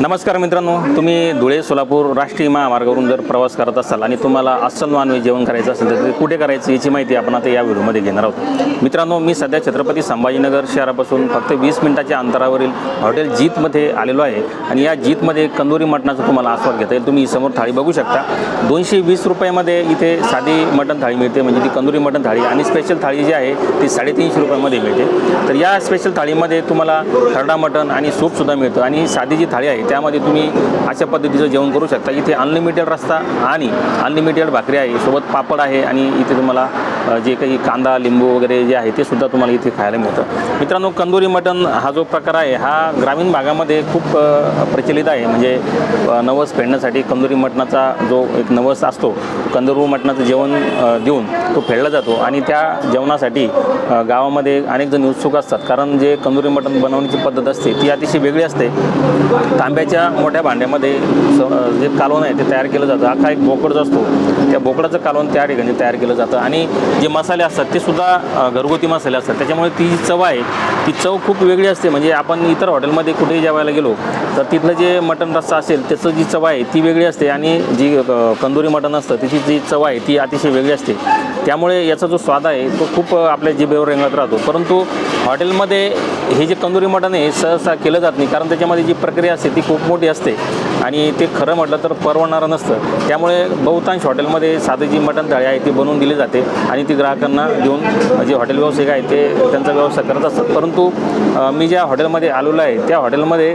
नमस्कार मित्रांनो तुम्ही धुळे सोलापूर राष्ट्रीय महामार्गावरून जर प्रवास करत असाल आणि तुम्हाला अस्सल नॉनव्हेज जेवण करायचं असेल तर ते कुठे करायचं याची माहिती आपण आता या व्हिडिओमध्ये घेणार आहोत. मित्रांनो मी सध्या छत्रपती संभाजीनगर शहरापासून फक्त वीस मिनिटाच्या अंतरावरील हॉटेल जीतमध्ये आलेलो आहे आणि या जीतमध्ये कंदोरी मटणाचा तुम्हाला आस्वाद घेता येईल. तुम्ही समोर थाळी बघू शकता. दोनशे वीस रुपयामध्ये इथे साधी मटण थाळी मिळते म्हणजे ती कंदोरी मटण थाळी आणि स्पेशल थाळी जी आहे ती साडेतीनशे रुपयामध्ये मिळते. तर या स्पेशल थाळीमध्ये तुम्हाला खरडा मटण आणि सूपसुद्धा मिळतं आणि साधी जी थाळी आहे त्यामध्ये तुम्ही अशा पद्धतीचं जेवण करू शकता. इथे अनलिमिटेड रस्ता आणि अनलिमिटेड भाकरी आहे. सोबत पापड आहे आणि इथे तुम्हाला जे काही कांदा लिंबू वगैरे जे आहे ते सुद्धा तुम्हाला इथे खायला मिळतं. मित्रांनो कंदोरी मटण हा जो प्रकार आहे हा ग्रामीण भागामध्ये खूप प्रचलित आहे. म्हणजे नवस फेडण्यासाठी कंदुरी मटणाचा जो एक नवस असतो कंदुरू मटणाचं जेवण देऊन तो फेडला जातो. आणि त्या जेवणासाठी गावामध्ये अनेक जण उत्सुक असतात. कारण जे कंदुरी मटण बनवण्याची पद्धत असते ती अतिशय वेगळी असते. तांब्याच्या मोठ्या भांड्यामध्ये स- जे कालवण आहे ते तयार केलं जातं. हा एक बोकड जो असतो. त्या बोकडाचं कालवण त्या ठिकाणी तयार केलं जातं. आणि जे मसाले असतात ते सुद्धा घरगुती मसाले असतात. त्याच्यामुळे ती जी चव आहे ती चव खूप वेगळी असते. म्हणजे आपण इतर हॉटेलमध्ये कुठेही जेवायला गेलो तर तिथलं जे मटण रस्सा असेल त्याचं जी चव आहे ती वेगळी असते. आणि जी कंदुरी मटण असतं त्याची जी चव आहे ती अतिशय वेगळी असते. त्यामुळे याचा जो स्वाद आहे तो खूप आपल्या जिभेवर रेंगत राहतो. परंतु हॉटेलमध्ये हे जे कंदुरी मटण आहे सहसा केलं जात नाही. कारण त्याच्यामध्ये जी प्रक्रिया असते ती खूप मोठी असते. आणि ते खरं म्हटलं तर परवडणारं नसतं. त्यामुळे बहुतांश हॉटेलमध्ये साधी जी मटण थाळी आहे ती बनवून दिली जाते. आणि ती ग्राहकांना देऊन जे हॉटेल व्यावसायिक आहे ते त्यांचा व्यवसाय करत असतात. परंतु मी ज्या हॉटेलमध्ये आलेलो आहे त्या हॉटेलमध्ये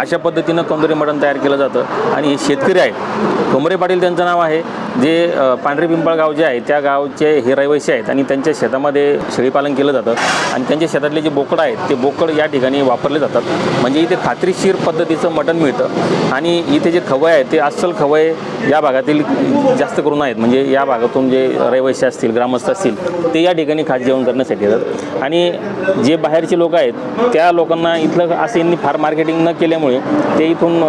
अशा पद्धतीनं कोंबरी मटण तयार केलं जातं. आणि हे शेतकरी आहेत. ठोंबरे पाटील त्यांचं नाव आहे. जे पांढरे पिंपळ गाव जे आहे त्या गावचे हे रहिवासी आहेत आणि त्यांच्या शेतामध्ये शेळीपालन केलं जातं आणि त्यांच्या शेतातले जे बोकड आहेत ते बोकड या ठिकाणी वापरले जातात. म्हणजे इथे खात्रीशीर पद्धतीचं मटण मिळतं आणि इथे जे खवय आहे ते अस्सल खवय या भागातील जास्त करून आहेत. म्हणजे या भागातून जे रहिवासी असतील ग्रामस्थ असतील ते या ठिकाणी खास जेवण करण्यासाठी येतात. आणि जे बाहेरचे लोक आहेत त्या लोकांना इथलं असं यांनी फार मार्केटिंग न केल्यामुळे ते इथून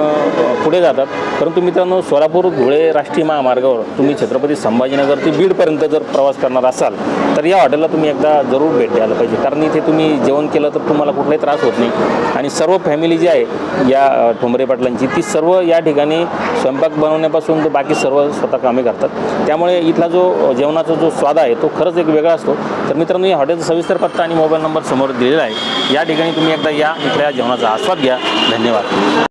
पुढे जातात. परंतु मित्रांनो सोलापूर धुळे राष्ट्रीय महामार्गावर तुम्ही छत्रपती संभाजीनगर ते बीडपर्यंत जर प्रवास करणार असाल तर या हॉटेलला तुम्ही एकदा जरूर भेट द्यायला पाहिजे. कारण इथे तुम्ही जेवण केलं तर तुम्हाला कुठलाही त्रास होत नाही. आणि सर्व फॅमिली जी आहे या ठोंबरे पाटलांची ती सर्व या ठिकाणी स्वयंपाक बनवण्यापासून तर बाकी सर्व स्वतः कामे करतात. त्यामुळे इथला जो जेवणाचा जो स्वाद आहे तो खरंच एक वेगळा असतो. तर मित्रांनो या हॉटेलचा सविस्तर पत्ता आणि मोबाईल नंबर समोर दिलेला आहे. या ठिकाणी तुम्ही एकदा या इथल्या जेवणाचा आस्वाद घ्या. धन्यवाद.